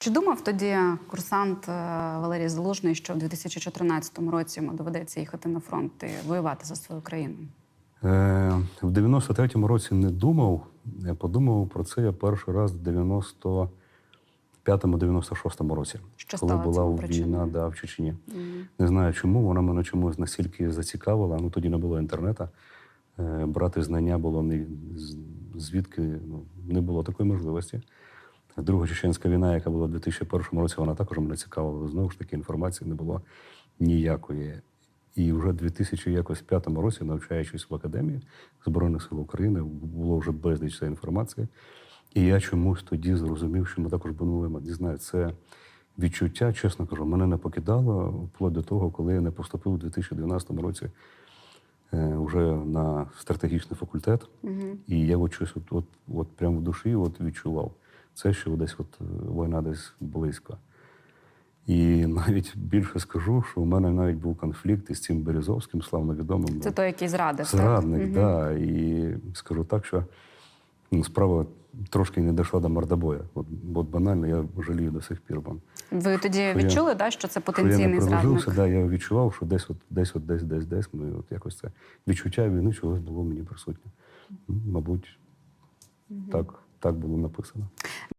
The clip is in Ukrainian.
Чи думав тоді курсант е, Валерій Залужний, що в 2014 році йому доведеться їхати на фронт і воювати за свою країну? Е, в 93-му році не думав. Я подумав про це я перший раз в 95-96 році, Що коли була війна да, в Чечні. Не знаю чому, вона мене чомусь настільки зацікавила. Ну тоді не було інтернету. Е, брати знання було не звідки ну, не було такої можливості. Друга чеченська війна, яка була в 2001 році, вона також мене цікавила. Знову ж таки, інформації не було ніякої. І вже в 2005 році, навчаючись в академії Збройних сил України, було вже безліч цієї інформації. І я чомусь тоді зрозумів, що ми також будемо не знаю, це відчуття, чесно кажу, мене не покидало вплоть до того, коли я не поступив у 2012 році е, вже на стратегічний факультет. І я от щось от, от, от прямо в душі от відчував. Це, що десь от е, війна десь близько. І навіть більше скажу, що у мене навіть був конфлікт із цим Березовським, славно відомим. Це той, який зрадив. Зрадник, Мгм. да. І скажу так, що ну, справа трошки не дійшла до мордобоя. От, от банально, я жалію до сих пір. Бо, Ви тоді я- відчули, да, що це що я потенційний не зрадник? да, я відчував, що десь, от, десь, от, десь, десь, десь, і от якось це відчуття війни чогось було мені присутнє. Мабуть, так, так було написано.